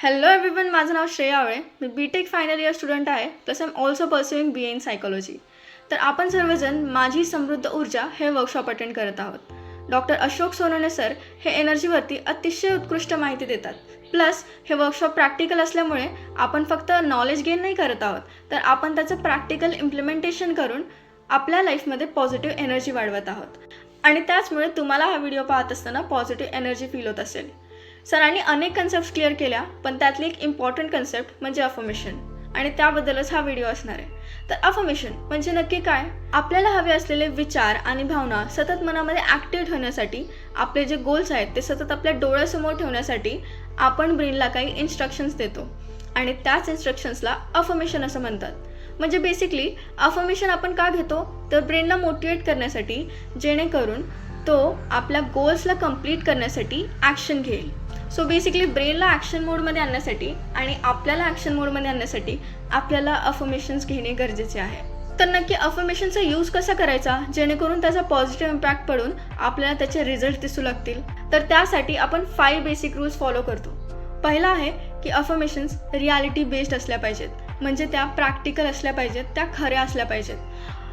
Hello everyone माझं नाव श्रेया आवळे. मी B Tech final year student आहे plus am also pursuing B in psychology तर आपण सर्वजण माझी समृद्ध ऊर्जा हे वर्कशॉप अटेंड करत आहोत. डॉक्टर अशोक सोनवणे सर हे एनर्जीवरती अतिशय उत्कृष्ट माहिती देतात. प्लस हे वर्कशॉप प्रॅक्टिकल असल्यामुळे आपण फक्त नॉलेज गेन नाही करत आहोत तर आपण त्याचं प्रॅक्टिकल इम्प्लिमेंटेशन करून आपल्या लाईफमध्ये पॉझिटिव्ह एनर्जी वाढवत आहोत. आणि त्याचमुळे तुम्हाला हा व्हिडिओ पाहत असताना पॉझिटिव्ह एनर्जी फील होत असेल. सरांनी अनेक कन्सेप्ट क्लिअर केल्या पण त्यातली एक इम्पॉर्टंट कन्सेप्ट म्हणजे अफर्मेशन आणि त्याबद्दलच हा व्हिडिओ असणार आहे. तर अफर्मेशन म्हणजे नक्की काय? आपल्याला हवे असलेले विचार आणि भावना सतत मनामध्ये ॲक्टिव्ह ठेवण्यासाठी आपले जे गोल्स आहेत ते सतत आपल्या डोळ्यासमोर ठेवण्यासाठी आपण ब्रेनला काही इन्स्ट्रक्शन्स देतो. आणि त्याच इन्स्ट्रक्शन्सला अफर्मेशन असं म्हणतात. म्हणजे बेसिकली अफर्मेशन आपण का घेतो? तर ब्रेनला मोटिवेट करण्यासाठी जेणेकरून तो आपल्या गोल्सला कंप्लीट करण्यासाठी ॲक्शन घेईल. सो बेसिकली ब्रेनला ॲक्शन मोडमध्ये आणण्यासाठी आणि आपल्याला ॲक्शन मोडमध्ये आणण्यासाठी आपल्याला अफर्मेशन्स घेणे गरजेचे आहे. तर नक्की अफर्मेशनचा यूज कसा करायचा? जेणेकरून त्याचा पॉझिटिव्ह इम्पॅक्ट पडून आपल्याला त्याचे रिझल्ट दिसू लागतील. तर त्यासाठी आपण फाईव्ह बेसिक रूल्स फॉलो करतो. पहिला आहे की अफर्मेशन्स रियालिटी बेस्ड असल्या पाहिजेत. म्हणजे त्या प्रॅक्टिकल असल्या पाहिजेत त्या खऱ्या असल्या पाहिजेत.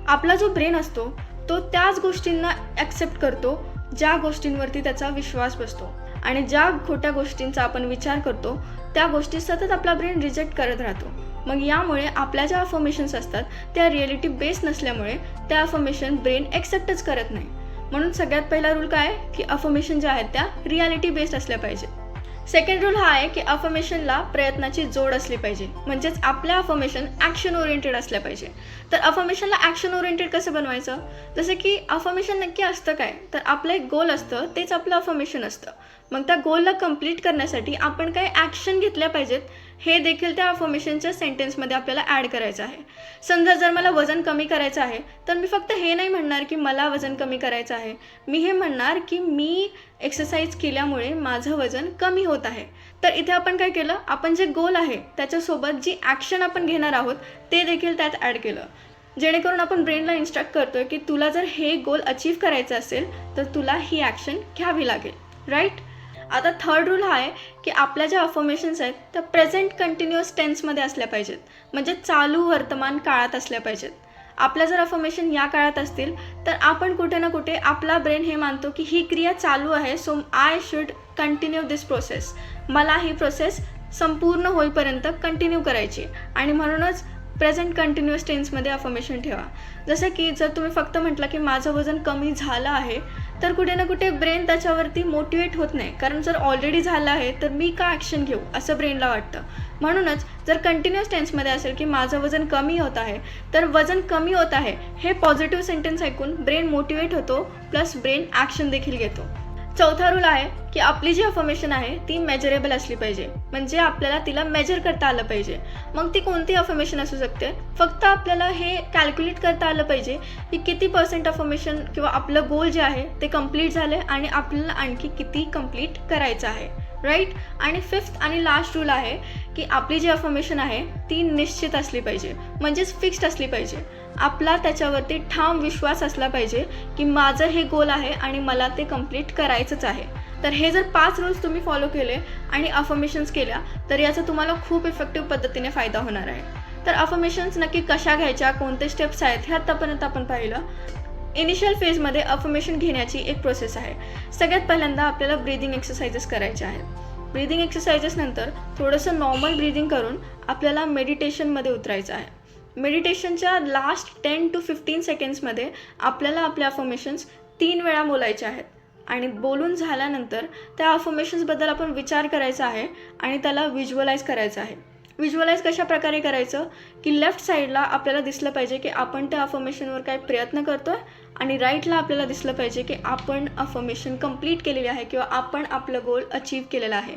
आपला जो ब्रेन असतो तो त्याच गोष्टींना ॲक्सेप्ट करतो ज्या गोष्टींवरती त्याचा विश्वास बसतो. आणि ज्या खोट्या गोष्टींचा आपण विचार करतो त्या गोष्टी सतत आपला ब्रेन रिजेक्ट करत राहतो. मग यामुळे आपल्या ज्या अफर्मेशन्स असतात त्या रिॲलिटी बेस नसल्यामुळे त्या अफर्मेशन ब्रेन ॲक्सेप्टच करत नाही. म्हणून सगळ्यात पहिला रूल काय? आहे की अफर्मेशन ज्या आहेत त्या रियालिटी बेस्ड असल्या पाहिजेत सेकंड रूल हा आहे की अफर्मेशनला प्रयत्नाची जोड असली पाहिजे. म्हणजेच आपल्या अफर्मेशन ॲक्शन ओरिएंटेड असल्या पाहिजे. तर अफर्मेशनला ॲक्शन ओरिएंटेड कसं बनवायचं? जसं की अफर्मेशन नक्की असतं काय? तर आपलं एक गोल असतं तेच आपलं अफर्मेशन असतं. मग त्या गोलला कंप्लीट करण्यासाठी आपण काही ॲक्शन घेतल्या पाहिजेत. हे देखील त्या अफर्मेशनच्या सेंटेन्समध्ये आपल्याला ॲड करायचं आहे. समजा जर मला वजन कमी करायचं आहे तर मी फक्त हे नाही म्हणणार की मला वजन कमी करायचं आहे. मी हे म्हणणार की मी एक्सरसाइज केल्यामुळे माझं वजन कमी होत आहे. तर इथे आपण काय केलं? आपण जे गोल आहे त्याच्यासोबत जी ॲक्शन आपण घेणार आहोत ते देखील त्यात ॲड केलं. जेणेकरून आपण ब्रेनला इन्स्ट्रक्ट करतोय की तुला जर हे गोल अचीव करायचं असेल तर तुला ही ॲक्शन घ्यावी लागेल. राईट आता थर्ड रूल हा आहे की आपल्या ज्या अफर्मेशन्स आहेत त्या प्रेझेंट कंटिन्युअस टेन्समध्ये असल्या पाहिजेत. म्हणजे चालू वर्तमान काळात असल्या पाहिजेत. आपल्या जर अफर्मेशन या काळात असतील तर आपण कुठे ना कुठे आपला ब्रेन हे मानतो की ही क्रिया चालू आहे so I should continue this process मला ही प्रोसेस संपूर्ण होईपर्यंत कंटिन्यू करायची आणि म्हणूनच प्रेझेंट कंटिन्युअस टेन्समध्ये अफर्मेशन ठेवा. जसं की जर तुम्ही फक्त म्हटलं की माझं वजन कमी झालं आहे तर कुठे ना कुठे ब्रेन त्याच्यावरती मोटिवेट होत नाही. कारण जर ऑलरेडी झालं आहे तर मी का ॲक्शन घेऊ असं ब्रेनला वाटतं. म्हणूनच जर कंटिन्युअस टेन्समध्ये असेल की माझं वजन कमी होत आहे तर वजन कमी होत आहे हे पॉझिटिव्ह सेंटेन्स ऐकून ब्रेन मोटिवेट होतो प्लस ब्रेन ॲक्शन देखील घेतो. चौथा रूल आहे की आपली जी अफर्मेशन आहे ती मेजरेबल असली पाहिजे. म्हणजे आपल्याला तिला मेजर करता आलं पाहिजे. मग ती कोणती अफर्मेशन असू शकते? फक्त आपल्याला हे कॅल्क्युलेट करता आलं पाहिजे की किती पर्सेंट अफर्मेशन किंवा आपलं गोल जे आहे ते कंप्लीट झाले आणि आपल्याला आणखी किती कंप्लीट करायचं आहे. राईट आणि फिफ्थ आणि लास्ट रूल आहे की आपली जी अफर्मेशन आहे ती निश्चित असली पाहिजे. म्हणजेच फिक्स्ड असली पाहिजे. आपला त्याच्यावरती ठाम विश्वास असला पाहिजे की माझं हे गोल आहे आणि मला ते कंप्लीट करायचंच आहे. तर हे जर पाच रूल्स तुम्ही फॉलो केले आणि अफर्मेशन्स केल्या तर याचा तुम्हाला खूप इफेक्टिव्ह पद्धतीने फायदा होणार आहे. तर अफर्मेशन्स नक्की कशा घ्यायच्या कोणते स्टेप्स आहेत हे आत्तापर्यंत आपण पाहिलं. इनिशियल फेजमध्ये अफर्मेशन घेण्याची एक प्रोसेस आहे. सगळ्यात पहिल्यांदा आपल्याला ब्रीदिंग एक्सरसाइजेस करायचे आहेत. ब्रीदिंग एक्सरसाइजेस नंतर थोडंसं नॉर्मल ब्रीदिंग करून आपल्याला मेडिटेशनमध्ये उतरायचं आहे. मेडिटेशनच्या लास्ट टेन टू फिफ्टीन सेकंड्समध्ये आपल्याला आपल्या अफर्मेशन्स तीन वेळा बोलायचे आहेत. आणि बोलून झाल्यानंतर त्या अफर्मेशन्सबद्दल आपण विचार करायचा आहे आणि त्याला व्हिज्युअलाइज करायचं आहे. व्हिज्युअलाइज कशा प्रकारे करायचं? की लेफ्ट साईडला आपल्याला दिसलं पाहिजे की आपण त्या अफर्मेशनवर काय प्रयत्न करतो आहे आणि राईटला आपल्याला दिसलं पाहिजे की आपण अफर्मेशन कंप्लीट केलेली आहे किंवा आपण आपलं गोल अचीव केलेलं आहे.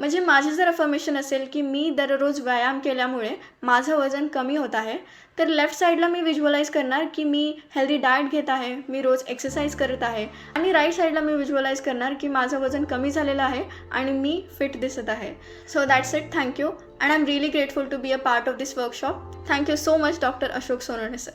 म्हणजे माझे जर अफर्मेशन असेल की मी दररोज व्यायाम केल्यामुळे माझं वजन कमी होत आहे तर लेफ्ट साईडला मी विज्युअलाइज करणार की मी हेल्दी डाएट घेत आहे मी रोज एक्सरसाइज करत आहे. आणि राईट साईडला मी विज्युअलाइज करणार की माझं वजन कमी झालेलं आहे आणि मी फिट दिसत आहे. So that's it thank you and I am really grateful to be a part of this workshop thank you so much doctor Ashok Sonawane sir